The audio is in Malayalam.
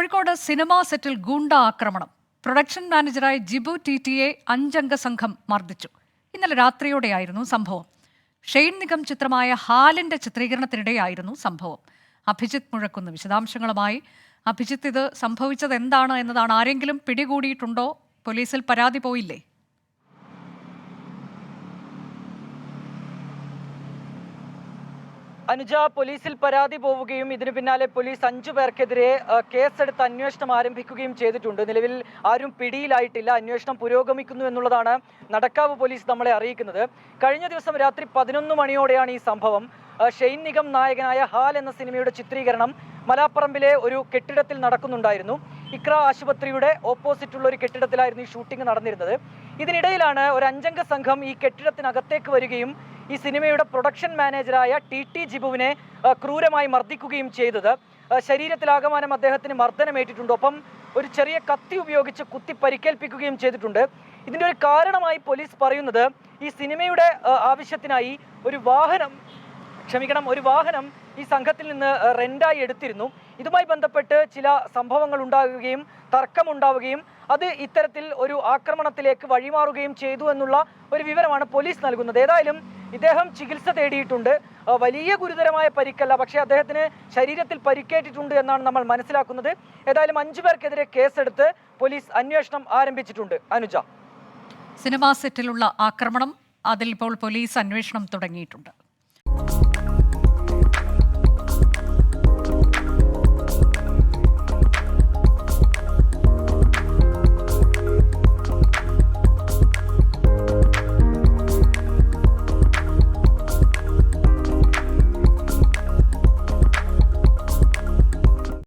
കോഴിക്കോട് സിനിമാ സെറ്റിൽ ഗുണ്ടാ ആക്രമണം. പ്രൊഡക്ഷൻ മാനേജറായ ജിബു ടി ടിയെ അഞ്ചംഗ സംഘം മർദ്ദിച്ചു. ഇന്നലെ രാത്രിയോടെയായിരുന്നു സംഭവം. ഷെയ്ൻ നിഗം ചിത്രമായ ഹാലിന്റെ ചിത്രീകരണത്തിനിടെയായിരുന്നു സംഭവം. അഭിജിത്ത് മുഴക്കുന്ന വിശദാംശങ്ങളുമായി. അഭിജിത്ത് ഇത് സംഭവിച്ചത് എന്താണ് എന്നതാണ് ആരെങ്കിലും പിടികൂടിയിട്ടുണ്ടോ? പോലീസിൽ പരാതി പോയില്ലേ? അനുജ പോലീസിൽ പരാതി പോവുകയും ഇതിനു പിന്നാലെ പോലീസ് അഞ്ചു പേർക്കെതിരെ കേസെടുത്ത് അന്വേഷണം ആരംഭിക്കുകയും ചെയ്തിട്ടുണ്ട്. നിലവിൽ ആരും പിടിയിലായിട്ടില്ല. അന്വേഷണം പുരോഗമിക്കുന്നു എന്നുള്ളതാണ് നടക്കാവ് പോലീസ് നമ്മളെ അറിയിക്കുന്നത്. കഴിഞ്ഞ ദിവസം രാത്രി പതിനൊന്ന് മണിയോടെയാണ് ഈ സംഭവം. ഷെയ്ൻ നിഗം നായകനായ ഹാൽ എന്ന സിനിമയുടെ ചിത്രീകരണം മലാപ്പറമ്പിലെ ഒരു കെട്ടിടത്തിൽ നടക്കുന്നുണ്ടായിരുന്നു. ഇക്ര ആശുപത്രിയുടെ ഓപ്പോസിറ്റുള്ള ഒരു കെട്ടിടത്തിലായിരുന്നു ഈ ഷൂട്ടിംഗ് നടന്നിരുന്നത്. ഇതിനിടയിലാണ് ഒരു അഞ്ചംഗ സംഘം ഈ കെട്ടിടത്തിനകത്തേക്ക് വരികയും ഈ സിനിമയുടെ പ്രൊഡക്ഷൻ മാനേജറായ ടി ടി ജിബുവിനെ ക്രൂരമായി മർദ്ദിക്കുകയും ചെയ്തത്. ശരീരത്തിലാകമാനം അദ്ദേഹത്തിന് മർദ്ദനമേറ്റിട്ടുണ്ട്. ഒപ്പം ഒരു ചെറിയ കത്തി ഉപയോഗിച്ച് കുത്തി പരിക്കേൽപ്പിക്കുകയും ചെയ്തിട്ടുണ്ട്. ഇതിന്റെ ഒരു കാരണമായി പോലീസ് പറയുന്നത് ഈ സിനിമയുടെ ആവശ്യത്തിനായി ഒരു വാഹനം ക്ഷമിക്കണം ഒരു വാഹനം ഈ സംഘത്തിൽ നിന്ന് റെന്റായി എടുത്തിരുന്നു. ഇതുമായി ബന്ധപ്പെട്ട് ചില സംഭവങ്ങൾ ഉണ്ടാകുകയും തർക്കമുണ്ടാവുകയും അത് ഇത്തരത്തിൽ ഒരു ആക്രമണത്തിലേക്ക് വഴിമാറുകയും ചെയ്തു എന്നുള്ള ഒരു വിവരമാണ് പോലീസ് നൽകുന്നത്. ഏതായാലും ഇദ്ദേഹം ചികിത്സ തേടിയിട്ടുണ്ട്. വലിയ ഗുരുതരമായ പരിക്കല്ല. പക്ഷേ അദ്ദേഹത്തിന് ശരീരത്തിൽ പരിക്കേറ്റിട്ടുണ്ട് എന്നാണ് നമ്മൾ മനസ്സിലാക്കുന്നത്. ഏതായാലും അഞ്ചു പേർക്കെതിരെ കേസെടുത്ത് പോലീസ് അന്വേഷണം ആരംഭിച്ചിട്ടുണ്ട്. അനുജ. സിനിമാ സെറ്റിലുള്ള ആക്രമണം അതിൽ ഇപ്പോൾ പോലീസ് അന്വേഷണം തുടങ്ങിയിട്ടുണ്ട്.